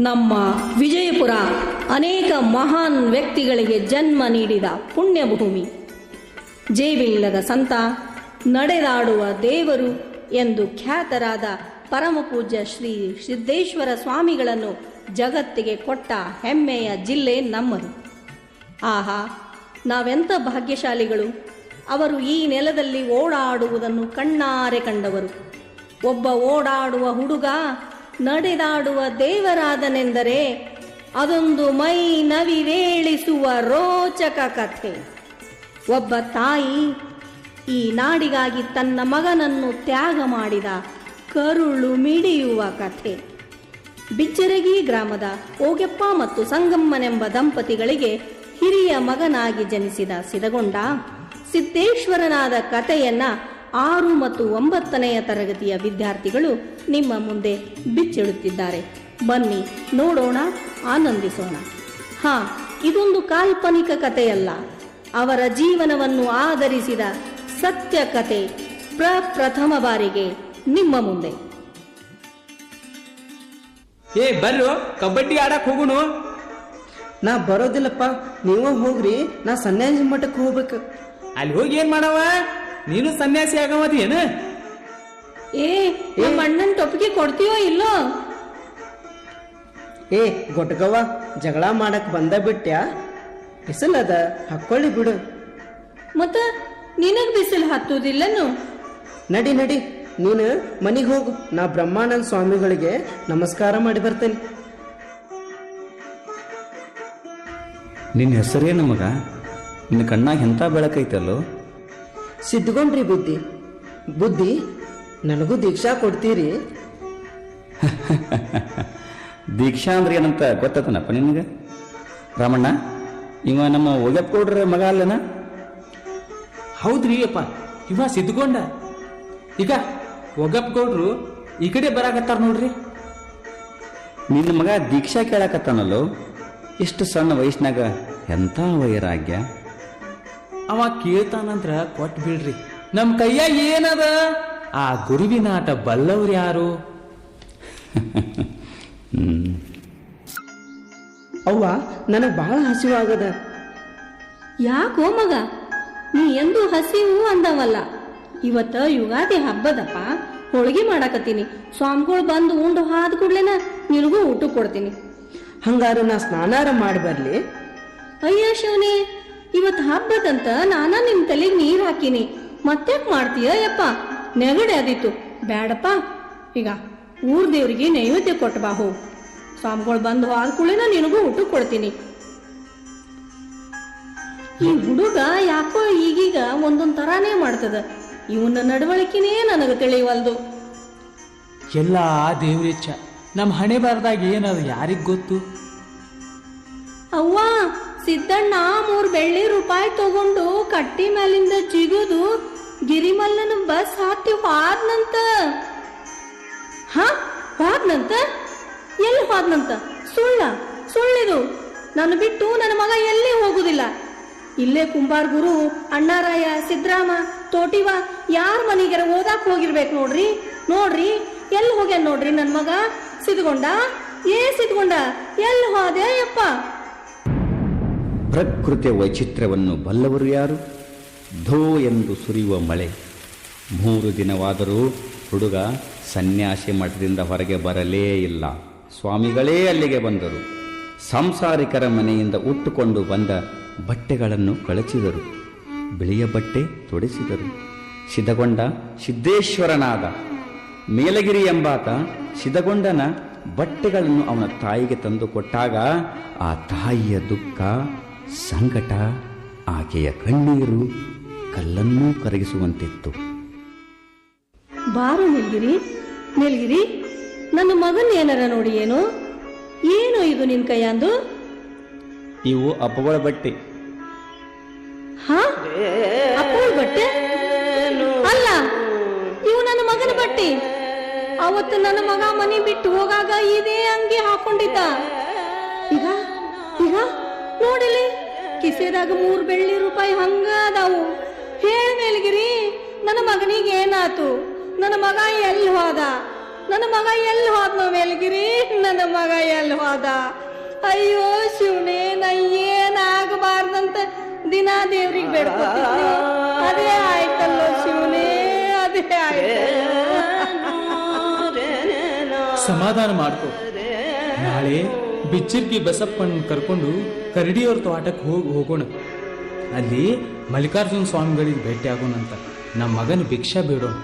ನಮ್ಮ ವಿಜಯಪುರ ಅನೇಕ ಮಹಾನ್ ವ್ಯಕ್ತಿಗಳಿಗೆ ಜನ್ಮ ನೀಡಿದ ಪುಣ್ಯಭೂಮಿ ಜೇಬಿಲ್ಲದ ಸಂತ, ನಡೆದಾಡುವ ದೇವರು ಎಂದು ಖ್ಯಾತರಾದ ಪರಮಪೂಜ್ಯ ಶ್ರೀ ಸಿದ್ದೇಶ್ವರ ಸ್ವಾಮಿಗಳನ್ನು ಜಗತ್ತಿಗೆ ಕೊಟ್ಟ ಹೆಮ್ಮೆಯ ಜಿಲ್ಲೆ ನಮ್ಮದು. ಆಹಾ, ನಾವೆಂಥ ಭಾಗ್ಯಶಾಲಿಗಳು. ಅವರು ಈ ನೆಲದಲ್ಲಿ ಓಡಾಡುವುದನ್ನು ಕಣ್ಣಾರೆ ಕಂಡವರು. ಒಬ್ಬ ಓಡಾಡುವ ಹುಡುಗ ನಡೆದಾಡುವ ದೇವರಾದನೆಂದರೆ ಅದೊಂದು ಮೈ ನವಿರೇಳಿಸುವ ರೋಚಕ ಕಥೆ. ಒಬ್ಬ ತಾಯಿ ಈ ನಾಡಿಗಾಗಿ ತನ್ನ ಮಗನನ್ನು ತ್ಯಾಗ ಮಾಡಿದ ಕರುಳು ಮಿಡಿಯುವ ಕಥೆ. ಬಿಚ್ಚರಗಿ ಗ್ರಾಮದ ಓಗೆಪ್ಪ ಮತ್ತು ಸಂಗಮ್ಮನೆಂಬ ದಂಪತಿಗಳಿಗೆ ಹಿರಿಯ ಮಗನಾಗಿ ಜನಿಸಿದ ಸಿದಗೊಂಡ ಸಿದ್ದೇಶ್ವರನಾದ ಕಥೆಯನ್ನ ಆರು ಮತ್ತು ಒಂಬತ್ತನೆಯ ತರಗತಿಯ ವಿದ್ಯಾರ್ಥಿಗಳು ನಿಮ್ಮ ಮುಂದೆ ಬಿಚ್ಚಿಡುತ್ತಿದ್ದಾರೆ. ಬನ್ನಿ ನೋಡೋಣ ಆನಂದಿಸೋಣ. ಹಾ ಇದೊಂದು ಕಾಲ್ಪನಿಕ ಕಥೆಯಲ್ಲ. ಅವರ ಜೀವನವನ್ನು ಆಧರಿಸಿದ ಸತ್ಯ ಕತೆ ಪ್ರಪ್ರಥಮ ಬಾರಿಗೆ ನಿಮ್ಮ ಮುಂದೆ. ಏ ಬರ್ರು ಕಬಡ್ಡಿ ಆಡಕ್ ಹೋಗುನು? ನಾ ಬರೋದಿಲ್ಲಪ್ಪ ನೀವೇ ಹೋಗ್ರಿ ನಾ ಸನ್ಯಾಸಿ ಮಠಕ್ಕೆ ಹೋಗ್ಬೇಕು. ಅಲ್ಲಿ ಹೋಗಿ ಏನ್ ಮಾಡವ? ನೀನು ಸನ್ಯಾಸಿ ಆಗಮದೇನ ಏನ ಏ. ನಮ್ಮ ಅಣ್ಣನ ಟೊಪ್ಪಿಗೆ ಕೊಡ್ತೀಯೋ ಇಲ್ಲೋ? ಏ ಗೊಟ್ಗವ್ವ ಜಗಳ ಮಾಡಕ್ ಬಂದ ಬಿಟ್ಟ್ಯಾ ಬಿಸಿಲದ ಹಾಕೊಳ್ಳಿ ಬಿಡು. ಮತ್ತ ನಿನಗ್ ಬಿಸಿಲು ಹತ್ತುವುದಿಲ್ಲನು ನಡಿ ನಡಿ ನೀನು ಮನೆಗೆ ಹೋಗು. ನಾ ಬ್ರಹ್ಮಾನಂದ ಸ್ವಾಮಿಗಳಿಗೆ ನಮಸ್ಕಾರ ಮಾಡಿ ಬರ್ತೇನೆ. ನಿನ್ನ ಹೆಸರೇನು ಮಗ? ನಿನ್ನ ಕಣ್ಣಾಗ ಎಂಥ ಬೆಳಕೈತಲ್ಲೋ? ಸಿದ್ಧಗೊಂಡ್ರಿ ಬುದ್ಧಿ. ಬುದ್ಧಿ ನನಗೂ ದೀಕ್ಷಾ ಕೊಡ್ತೀರಿ. ದೀಕ್ಷಾ ಅಂದ್ರೆ ಏನಂತ ಗೊತ್ತತನಪ್ಪ ನಿನಗೆ? ರಾಮಣ್ಣ ಇವ ನಮ್ಮ ಒಗಪ್ ಕೊಡ್ರ ಮಗ ಅಲ್ಲನ? ಹೌದ್ರಿ ಅಪ್ಪ ಇವ ಸಿದ್ಧಗೊಂಡ. ಈಗ ಒಗಪ್ ಗೌಡ್ರು ಈ ಕಡೆ ಬರಾಕತ್ತಾರ ನೋಡ್ರಿ. ನಿನ್ನ ಮಗ ದೀಕ್ಷಾ ಕೇಳಕತ್ತಾನಲ್ಲೋ? ಇಷ್ಟು ಸಣ್ಣ ವಯಸ್ಸಿನಾಗ ಎಂಥ ವೈರಾಗ್ಯ? ಅವ ಕೇಳ್ತಾನಂದ್ರ ಕೊಟ್ ಬಿಡ್ರಿ. ನಮ್ ಕೈಯಾಗ ಏನದ? ಆ ಗುರುವಿನಾಟ ಬಲ್ಲವ್ರು ಯಾರು? ಅವ್ವ ನನಗೆ ಬಹಳ ಹಸಿವಾಗದ. ಯಾಕೋ ಮಗ? ನೀ ಎಂದು ಹಸಿವು ಅಂದವಲ್ಲ. ಇವತ್ತ ಯುಗಾದಿ ಹಬ್ಬದಪ್ಪ. ಹೋಳಿಗೆ ಮಾಡಾಕತ್ತೀನಿ. ಸ್ವಾಮಿಗಳು ಬಂದು ಉಂಡು ಹಾದ ಕೂಡ್ಲೆನ ನಿನಗೂ ಊಟ ಕೊಡ್ತೀನಿ. ಹಂಗಾರ ನಾ ಸ್ನಾನಾರ ಮಾಡಿ ಬರ್ಲಿ. ಅಯ್ಯ ಶಿವನೇ ಇವತ್ ಹಬ್ಬದಂತ ನಾನ ನಿನ್ ತಲೆಗೆ ನೀರ್ ಹಾಕಿನಿ. ಮತ್ತ್ಯಾಕ್ ಮಾಡ್ತೀಯ ಯಪ್ಪ? ನೆಗಡೆ ಆದಿತ್ತು ಬ್ಯಾಡಪ್ಪ. ಈಗ ಊರ್ ದೇವ್ರಿಗೆ ನೈವೇದ್ಯ ಕೊಟ್ಟು ಬಾ ಹೋಗು ಸ್ವಾಮಿಗಳು ಬಂದು ಆದ ನಿನಗೂ ಊಟ ಕೊಡ್ತೀನಿ. ಈ ಹುಡುಗ ಯಾಕೋ ಈಗೀಗ ಒಂದೊಂದ್ ತರಾನೇ ಮಾಡ್ತದ. ಇವನ ನಡವಳಿಕೆನೇ ನನಗೆ ತಿಳಿಯವಲ್ದು ಎಲ್ಲ ದೇವ್ರಿಚ್ಛ ನಮ್ ಹಣೆ ಬಾರದಾಗ ಏನದು ಯಾರಿಗ್ ಗೊತ್ತು? ಅವ್ವ ಸಿದ್ದಣ್ಣ ಮೂರ್ ಬೆಳ್ಳಿ ರೂಪಾಯಿ ತಗೊಂಡು ಕಟ್ಟಿ ಮೇಲಿಂದ ಜಿಗುದು ಗಿರಿಮಲ್ಲನ ಬಸ್ ಹತ್ತಿ ಹಾದ್ನಂತ. ಹ, ಹಾದ್ನಂತ? ಎಲ್ಲಿ ಹೋದ್ನಂತ? ಸುಳ್ಳ, ಸುಳ್ಳಿದು. ನಾನು ಬಿಟ್ಟು ನನ್ನ ಮಗ ಎಲ್ಲಿ ಹೋಗುದಿಲ್ಲ. ಇಲ್ಲೇ ಕುಂಬಾರ್ ಗುರು ಅಣ್ಣಾರಾಯ ಸಿದ್ರಾಮ ತೋಟಿವ ಯಾರ ಮನೆಗೆ ಓದಾಕ್ ಹೋಗಿರ್ಬೇಕು ನೋಡ್ರಿ? ನೋಡ್ರಿ, ಎಲ್ಲಿ ಹೋಗ್ಯಾನ ನೋಡ್ರಿ ನನ್ನ ಮಗ? ಸಿದ್ಗೊಂಡ ಏ ಸಿದ್ಗೊಂಡ ಎಲ್ಲಿ ಹೋದೆ ಯಪ್ಪ ಪ್ರಕೃತಿಯ ವೈಚಿತ್ರ್ಯವನ್ನು ಬಲ್ಲವರು ಯಾರು? ಧೋ ಎಂದು ಸುರಿಯುವ ಮಳೆ. ಮೂರು ದಿನವಾದರೂ ಹುಡುಗ ಸನ್ಯಾಸಿ ಮಠದಿಂದ ಹೊರಗೆ ಬರಲೇ ಇಲ್ಲ. ಸ್ವಾಮಿಗಳೇ ಅಲ್ಲಿಗೆ ಬಂದರು. ಸಾಂಸಾರಿಕರ ಮನೆಯಿಂದ ಉಟ್ಟುಕೊಂಡು ಬಂದ ಬಟ್ಟೆಗಳನ್ನು ಕಳಚಿದರು. ಬಿಳಿಯ ಬಟ್ಟೆ ತೊಡಿಸಿದರು. ಸಿದ್ಧಗೊಂಡ ಸಿದ್ದೇಶ್ವರನಾದ. ಮೇಲಗಿರಿ ಎಂಬಾತ ಸಿದ್ಧಗೊಂಡನ ಬಟ್ಟೆಗಳನ್ನು ಅವನ ತಾಯಿಗೆ ತಂದು ಕೊಟ್ಟಾಗ ಆ ತಾಯಿಯ ದುಃಖ ಸಂಕಟ ಆಕೆಯ ಕಣ್ಣೀರು ಕಲ್ಲನ್ನೂ ಕರಗಿಸುವಂತಿತ್ತು. ಬಾರು ನಿಲ್ಗಿರಿ ನಿಲ್ಗಿರಿ ನನ್ನ ಮಗನ್ ಏನಾರ ನೋಡಿ ಏನು? ಏನು ಇದು ನಿನ್ ಕೈಯಂದು? ಇವು ಅಪ್ಪಗಳ ಬಟ್ಟೆ. ಹಾ? ಅಪ್ಪಗಳ ಬಟ್ಟೆ? ಅಲ್ಲ ಇವು ನನ್ನ ಮಗನ ಬಟ್ಟೆ. ಅವತ್ತು ನನ್ನ ಮಗ ಮನೆ ಬಿಟ್ಟು ಹೋಗಾಗ ಇದೇ ಅಂಗಿ ಹಾಕೊಂಡಿದ್ದ. ಈಗ ಈಗ ನೋಡಿಲಿ. ಕಿಸೆದಾಗ ಮೂರು ಬೆಳ್ಳಿ ರೂಪಾಯಿ ಹಂಗ ಅದಾವು. ಮೇಲ್ಗಿರಿ ನನ್ನ ಮಗನಿಗೆ ಏನಾತು? ನನ್ನ ಮಗ ಎಲ್ಲಿ ಹೋದ? ನನ್ನ ಮಗ ಎಲ್ಲಿ ಹೋದ್ನೋ ಮೇಲ್ಗಿರಿ ನನ್ನ ಮಗ ಎಲ್ಲಿ ಹೋದ? ಅಯ್ಯೋ ಶಿವನೇ, ನಾ ಏನಾಗಬಾರ್ದಂತ ದಿನ ದೇವ್ರಿಗೆ ಬೇಡ್ಕೋತೀನಿ ಅದೇ ಆಯ್ತಲ್ಲ ಶಿವನೇ, ಅದೇ ಆಯ್ತು ಸಮಾಧಾನ ಮಾಡ್ಕೊ. ನಾಳೆ ಬಿಚ್ಚಿರ್ಗಿ ಬಸಪ್ಪನ್ ಕರ್ಕೊಂಡು ಕರಡಿಯವ್ರ ತೋಟಕ್ಕೆ ಹೋಗಿ ಹೋಗೋಣ. ಅಲ್ಲಿ ಮಲ್ಲಿಕಾರ್ಜುನ ಸ್ವಾಮಿಗಳಿಗೆ ಭೇಟಿ ಆಗೋಣಂತ ನಮ್ಮ ಮಗನ ಭಿಕ್ಷಾ ಬೇಡೋಣ.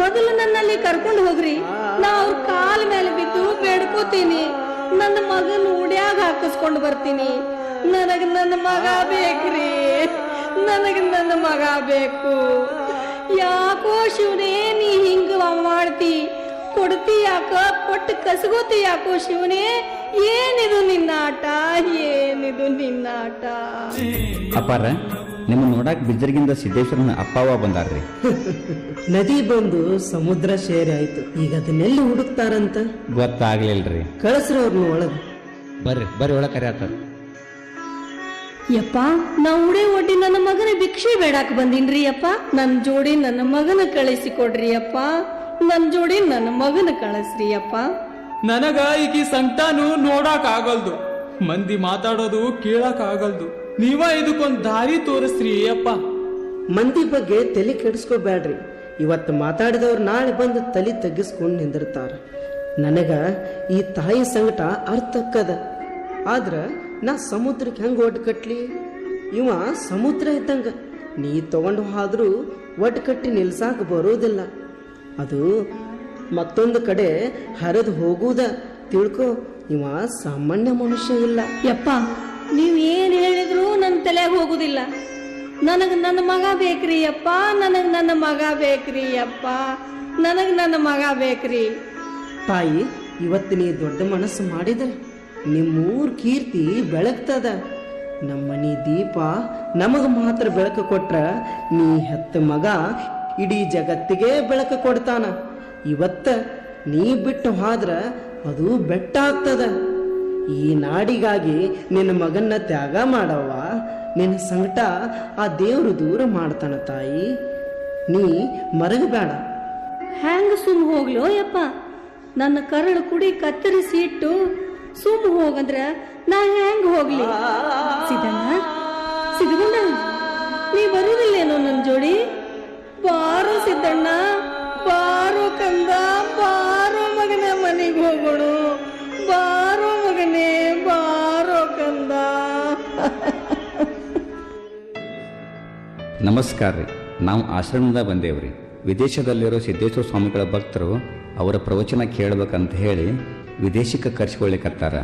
ಮೊದಲು ನನ್ನಲ್ಲಿ ಕರ್ಕೊಂಡು ಹೋಗ್ರಿ. ನಾ ಅವ್ರ ಕಾಲ ಮೇಲೆ ಬಿದ್ದು ಬೇಡ್ಕೋತೀನಿ. ನನ್ನ ಮಗನ ಉಡ್ಯಾಗ ಹಾಕಿಸ್ಕೊಂಡು ಬರ್ತೀನಿ. ನನಗ ನನ್ನ ಮಗ ಬೇಕ್ರಿ. ನನಗ ನನ್ನ ಮಗ ಬೇಕು. ಯಾಕೋ ಶಿವನೇ, ನೀ ಹಿಂಗ ಮಾಡ್ತಿ ಕೊಡ್ತಿ ಯಾಕ? ಕೊಟ್ಟು ಕಸಗೋತಿ ಯಾಕೋ ಶಿವನೇ? ಏನಿದು ನಿನ್ನ ಆಟ? ಏನಿದು ನಿನ್ನ ಆಟ? ಅಪ್ಪಾರ ನಿಮ್ಮ ನೋಡಕ್ ಬಿಜರ್ಗಿಂದ ಸಿದ್ದೇಶ್ವರನ ಅಪ್ಪಾವ ಬಂದಾರ್ರಿ. ನದಿ ಬಂದು ಸಮುದ್ರ ಸೇರಿ ಆಯ್ತು. ಈಗ ಅದನ್ನೆಲ್ಲಿ ಹುಡುಕ್ತಾರಂತ? ಗೊತ್ತಾಗ್ಲಿಲ್ರಿ. ಕಳಸ್ರ ಅವ್ರನ್ನ ಒಳಗೆ. ಬರ್ರಿ ಬರ್ರಿ ಒಳಗೆ ಕರೆಯತ್ತಾರ ಯಪ್ಪ ನಾ ಉಡೆ ಒಡ್ಡಿ ನನ್ನ ಮಗನ ಭಿಕ್ಷೆ ಬೇಡಾಕ ಬಂದಿನ್ರಿ ಅಪ್ಪ ನನ್ ಜೋಡಿ ನನ್ನ ಮಗನ ಕಳಿಸಿ ಕೊಡ್ರಿ ಅಪ್ಪ ನನ್ ಜೋಡಿ ನನ್ನ ಮಗನ ಕಳಿಸ್ರಿ ಅಪ್ಪ ನನಗ ಈಗ ಸಂತಾನು ನೋಡಕ್ ಆಗಲ್ದು ಮಂದಿ ಮಾತಾಡೋದು ಕೇಳಕ್ ಆಗಲ್ದು ನೀವ ಇದಕ್ಕೊಂದ್ ದಾರಿ ತೋರಿಸ್ರಿ ಅಪ್ಪ ಮಂದಿ ಬಗ್ಗೆ ತಲೆ ಕೆಡಿಸ್ಕೋಬೇಡ್ರಿ ಇವತ್ತು ಮಾತಾಡಿದವ್ರು ನಾಳೆ ಬಂದು ತಲೆ ತಗ್ಗಿಸ್ಕೊಂಡು ನಿಂದಿರ್ತಾರ. ನನಗ ಈ ತಾಯಿ ಸಂಕಟ ಅರ್ಥಕ್ಕದ. ಆದ್ರ ನಾ ಸಮುದ್ರಕ್ಕೆ ಹೆಂಗೆ ಒಟ್ಟು ಕಟ್ಲಿ? ಇವ ಸಮುದ್ರ ಇದ್ದಂಗ. ನೀ ತಗೊಂಡು ಹೋದ್ರೂ ಒಟ್ಟು ಕಟ್ಟಿ ನಿಲ್ಸಾಕ ಬರೋದಿಲ್ಲ. ಅದು ಮತ್ತೊಂದು ಕಡೆ ಹರಿದು ಹೋಗುವುದ ತಿಳ್ಕೊ ಇವ ಸಾಮಾನ್ಯ ಮನುಷ್ಯ ಇಲ್ಲ. ಯಪ್ಪ ನೀವು ಏನು ಹೇಳಿದ್ರು ನನ್ನ ತಲೆಯಾಗ ಹೋಗುದಿಲ್ಲ. ನನಗೆ ನನ್ನ ಮಗ ಬೇಕ್ರಿ ಅಪ್ಪ ನನಗೆ ನನ್ನ ಮಗ ಬೇಕ್ರಿ ಅಪ್ಪ ನನಗೆ ನನ್ನ ಮಗ ಬೇಕ್ರಿ. ತಾಯಿ ಇವತ್ತು ನೀ ದೊಡ್ಡ ಮನಸ್ಸು ಮಾಡಿದ್ರೆ ನಿಮ್ಮೂರ್ ಕೀರ್ತಿ ಬೆಳಗ್ತದ. ನಮ್ಮನಿ ದೀಪ ನಮಗ ಮಾತ್ರ ಬೆಳಕು ಕೊಟ್ರ ನೀ ಹೆತ್ತ ಮಗ ಇಡೀ ಜಗತ್ತಿಗೆ ಬೆಳಕು ಕೊಡ್ತಾನ. ಇವತ್ತ ನೀ ಬಿಟ್ಟು ಹಾದ್ರ ಅದು ಬೆಟ್ಟ ಆಗ್ತದ ಈ ನಾಡಿಗಾಗಿ ನಿನ್ನ ಮಗನ್ನ ತ್ಯಾಗ ಮಾಡವ್ವ. ನಿನ್ನ ಸಂಕಟ ಆ ದೇವರು ದೂರ ಮಾಡ್ತಾನ ತಾಯಿ. ನೀ ಮರಗಬೇಡ. ಹ್ಯಾಂಗ ಸುಮ್ ಹೋಗ್ಲೋ ಯಪ್ಪ? ನನ್ನ ಕರಳು ಕುಡಿ ಕತ್ತರಿಸಿ ಇಟ್ಟು ಸುಮ್ ಹೋಗಂದ್ರ ನಾ ಹೆಂಗ್ ಹೋಗ್ಲಿ? ಸಿದ್ದಣ್ಣ ಸಿದ್ದಣ್ಣ. ಬಾರೋ ಬಾರು ಕಂದ ಬಾರೋ ಮಗನ ಮನೆಗೆ ಹೋಗೋಣ. ಬಾರೋ ಮಗನೇ ಬಾರೋ ಕಂದ. ನಮಸ್ಕಾರ ರೀ. ನಾವು ಆಶ್ರಮದಿಂದ ಬಂದೇವ್ರಿ ವಿದೇಶದಲ್ಲಿರೋ ಸಿದ್ದೇಶ್ವರ ಸ್ವಾಮಿಗಳ ಭಕ್ತರು ಅವರ ಪ್ರವಚನ ಕೇಳಬೇಕಂತ ಹೇಳಿ ವಿದೇಶಕ್ಕೆ ಕರ್ಸ್ಕೊಳ್ಲಿಕತ್ತಾರ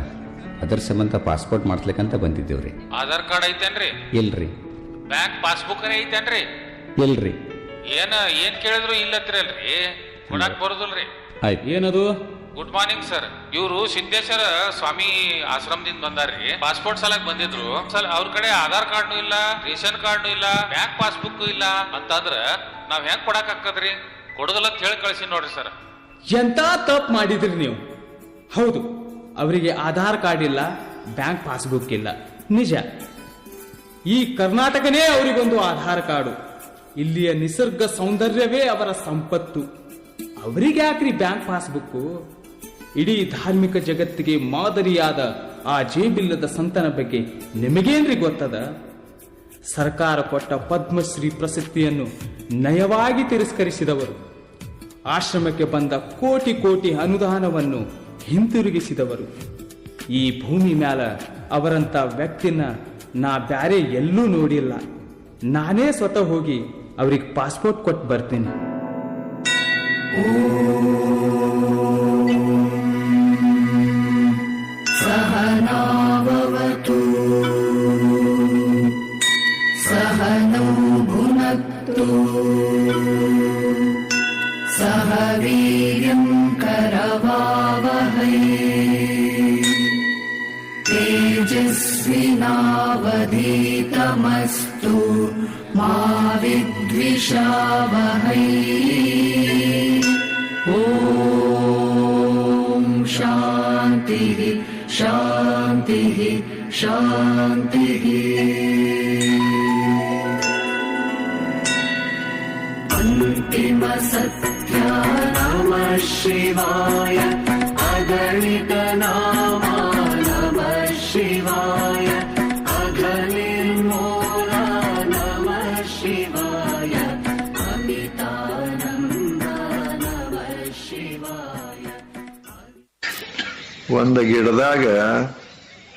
ಅದರ ಸಂಬಂಧ ಪಾಸ್ಪೋರ್ಟ್ ಮಾಡಿಸ್ಲಿಕ್ಕಂತ ಬಂದಿದ್ದೇವ್ರಿ ಆಧಾರ್ ಕಾರ್ಡ್ ಐತೇನ್ರಿ? ಇಲ್ರಿ. ಬ್ಯಾಂಕ್ ಪಾಸ್ಬುಕ್ ಐತೇನ್ರಿ? ಇಲ್ರಿ. ಏನ ಏನ್ ಕೇಳಿದ್ರು ಇಲ್ಲತ್ರಲ್ರಿ ಕೊಡಾಕ್ ಬರುದಿಲ್ರಿ. ಆಯ್ತು ಏನದು? ಗುಡ್ ಮಾರ್ನಿಂಗ್ ಸರ್ ಇವರು ಸಿದ್ದೇಶ್ವರ ಸ್ವಾಮಿ ಆಶ್ರಮದಿಂದ ಬಂದಾರ್ರಿ. ಪಾಸ್ಪೋರ್ಟ್ ಸಲಕ್ ಬಂದಿದ್ರು. ಸಲ ಅವ್ರ ಕಡೆ ಆಧಾರ್ ಕಾರ್ಡ್ನು ಇಲ್ಲ ರೇಷನ್ ಕಾರ್ಡ್ನು ಇಲ್ಲ ಬ್ಯಾಂಕ್ ಪಾಸ್ಬುಕ್ ಇಲ್ಲ. ಅಂತಂದ್ರ ನಾವ್ ಹೆಂಗ್ ಕೊಡಕ್ ಆಕ್ಕದ್ರಿ ಕೊಡುದಿಲ್ಲ ಅಂತ ಹೇಳಿ ಕಳ್ಸಿ ನೋಡ್ರಿ ಸರ್ ಎಂತ ತಪ್ಪು ಮಾಡಿದ್ರಿ ನೀವು? ಹೌದು ಅವರಿಗೆ ಆಧಾರ್ ಕಾರ್ಡ್ ಇಲ್ಲ ಬ್ಯಾಂಕ್ ಪಾಸ್ಬುಕ್ ಇಲ್ಲ. ನಿಜ. ಈ ಕರ್ನಾಟಕನೇ ಅವರಿಗೊಂದು ಆಧಾರ್ ಕಾರ್ಡು. ಇಲ್ಲಿಯ ನಿಸರ್ಗ ಸೌಂದರ್ಯವೇ ಅವರ ಸಂಪತ್ತು. ಅವರಿಗೆ ಯಾಕ್ರಿ ಬ್ಯಾಂಕ್ ಪಾಸ್ಬುಕ್ಕು? ಇಡೀ ಧಾರ್ಮಿಕ ಜಗತ್ತಿಗೆ ಮಾದರಿಯಾದ ಆ ಜೇಬಿಲ್ಲದ ಸಂತನ ಬಗ್ಗೆ ನಿಮಗೇನ್ರಿ ಗೊತ್ತದ? ಸರ್ಕಾರ ಕೊಟ್ಟ ಪದ್ಮಶ್ರೀ ಪ್ರಶಸ್ತಿಯನ್ನು ನಯವಾಗಿ ತಿರಸ್ಕರಿಸಿದವರು. ಆಶ್ರಮಕ್ಕೆ ಬಂದ ಕೋಟಿ ಕೋಟಿ ಅನುದಾನವನ್ನು ಹಿಂತಿರುಗಿಸಿದವರು. ಈ ಭೂಮಿ ಮ್ಯಾಲ ಅವರಂತ ವ್ಯಕ್ತಿನ ನಾ ಬ್ಯಾರೆ ಎಲ್ಲೂ ನೋಡಿಲ್ಲ. ನಾನೇ ಸ್ವತಃ ಹೋಗಿ ಅವ್ರಿಗೆ ಪಾಸ್ಪೋರ್ಟ್ ಕೊಟ್ಟು ಬರ್ತೀನಿ तेजस्विनावधीतमस्तु विद्विषावहै ॐ शान्तिः शान्तिः शान्तिः। नमः शिवाय अगणित नामा नमः शिवाय ಒಂದು ಗಿಡದಾಗ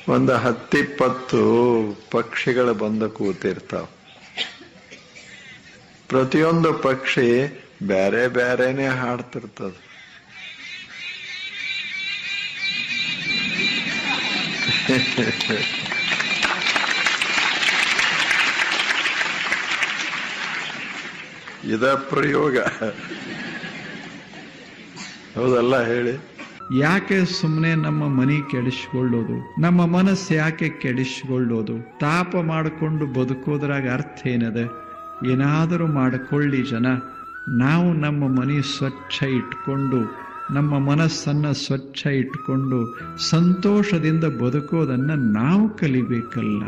ಒಂದು ಹತ್ತಿಪ್ಪತ್ತು ಪಕ್ಷಿಗಳು ಬಂದು ಕೂತಿರ್ತಾವ. ಪ್ರತಿಯೊಂದು ಪಕ್ಷಿ ಬೇರೆ ಬೇರೆನೆ ಹಾಡ್ತಿರ್ತದ. ಇದ ಪ್ರಯೋಗ. ಹೌದಲ್ಲ ಹೇಳಿ? ಯಾಕೆ ಸುಮ್ಮನೆ ನಮ್ಮ ಮನಿ ಕೆಡಿಸ್ಕೊಳ್ಳೋದು? ನಮ್ಮ ಮನಸ್ಸು ಯಾಕೆ ಕೆಡಿಸ್ಕೊಳ್ಳೋದು? ತಾಪ ಮಾಡಿಕೊಂಡು ಬದುಕೋದ್ರಾಗ ಅರ್ಥ ಏನದೆ? ಏನಾದರೂ ಮಾಡಿಕೊಳ್ಳಿ ಜನ. ನಾವು ನಮ್ಮ ಮನೆ ಸ್ವಚ್ಛ ಇಟ್ಕೊಂಡು, ನಮ್ಮ ಮನಸ್ಸನ್ನು ಸ್ವಚ್ಛ ಇಟ್ಕೊಂಡು, ಸಂತೋಷದಿಂದ ಬದುಕೋದನ್ನು ನಾವು ಕಲಿಬೇಕಲ್ಲ.